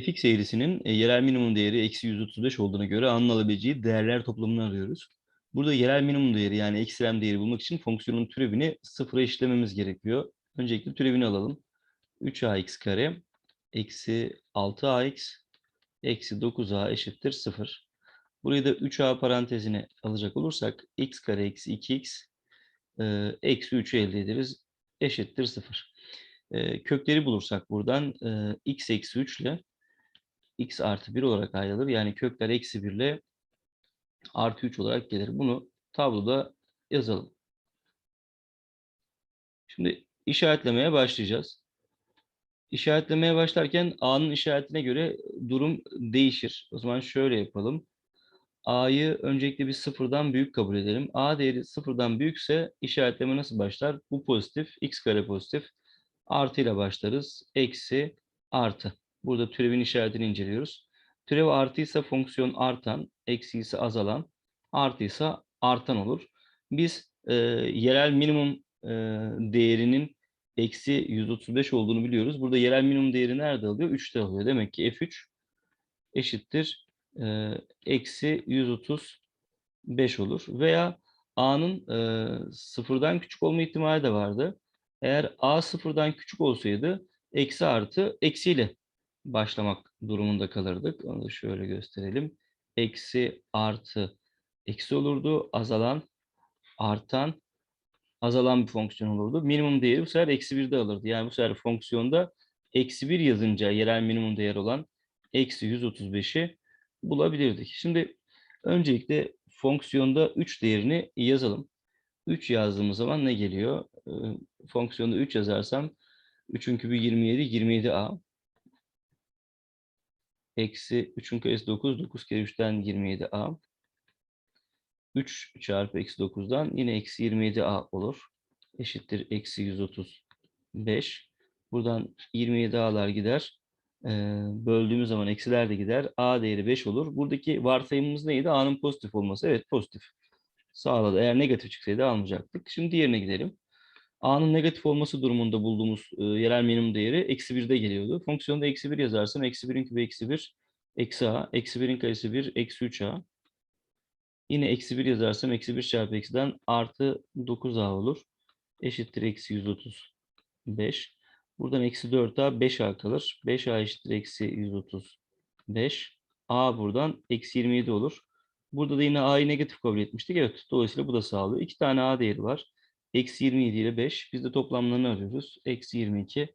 fx eğrisinin e, yerel minimum değeri eksi 135 olduğuna göre A'nın alabileceği değerler toplamını arıyoruz. Burada yerel minimum değeri yani ekstrem değeri bulmak için fonksiyonun türevini sıfıra eşitlememiz gerekiyor. Öncelikle türevini alalım. 3ax kare eksi 6ax eksi 9a eşittir 0. Burayı da 3a parantezine alacak olursak x kare eksi 2x e, eksi 3'ü elde ederiz. Eşittir 0. E, kökleri bulursak buradan e, x eksi 3 ile x artı 1 olarak ayrılır. Yani kökler eksi 1 ile artı 3 olarak gelir. Bunu tabloda yazalım. Şimdi işaretlemeye başlayacağız. İşaretlemeye başlarken A'nın işaretine göre durum değişir. O zaman şöyle yapalım. A'yı öncelikle bir sıfırdan büyük kabul edelim. A değeri sıfırdan büyükse işaretleme nasıl başlar? Bu pozitif, x kare pozitif. Artı ile başlarız. Eksi, artı. Burada türevin işaretini inceliyoruz. Türev artıysa fonksiyon artan, eksi ise azalan, artıysa artan olur. Biz e, yerel minimum e, değerinin eksi 135 olduğunu biliyoruz. Burada yerel minimum değeri nerede alıyor? 3'te alıyor. Demek ki F3 eşittir e, eksi 135 olur. Veya A'nın e, sıfırdan küçük olma ihtimali de vardı. Eğer A sıfırdan küçük olsaydı eksi artı eksiyle başlamak durumunda kalırdık. Onu da şöyle gösterelim. Eksi artı eksi olurdu. Azalan artan azalan bir fonksiyon olurdu. Minimum değeri bu sefer eksi 1'de alırdı. Yani bu sefer fonksiyonda eksi 1 yazınca yerel minimum değer olan eksi 135'i bulabilirdik. Şimdi öncelikle fonksiyonda 3 değerini yazalım. 3 yazdığımız zaman ne geliyor? Ee, fonksiyonda 3 yazarsam 3'ün kübü 27, 27a. Eksi 3'ün karesi 9, 9 kere 3'ten 27a. 3 çarpı eksi 9'dan yine eksi 27a olur. Eşittir eksi 135. Buradan 27a'lar gider. Ee, böldüğümüz zaman eksiler de gider. A değeri 5 olur. Buradaki varsayımımız neydi? A'nın pozitif olması. Evet pozitif. Sağladı. Eğer negatif çıksaydı almayacaktık. Şimdi diğerine gidelim. A'nın negatif olması durumunda bulduğumuz e, yerel minimum değeri eksi 1'de geliyordu. Fonksiyonda eksi 1 yazarsam eksi 1'in kübü eksi 1 eksi A. Eksi 1'in karesi 1 eksi 3A. Yine eksi 1 yazarsam eksi 1 çarpı eksiden artı 9A olur. Eşittir eksi 135. Buradan eksi 4A 5A kalır. 5A eşittir eksi 135. A buradan eksi 27 olur. Burada da yine A'yı negatif kabul etmiştik. Evet dolayısıyla bu da sağlıyor. İki tane A değeri var. Eksi 27 ile 5. Biz de toplamlarını arıyoruz. Eksi 22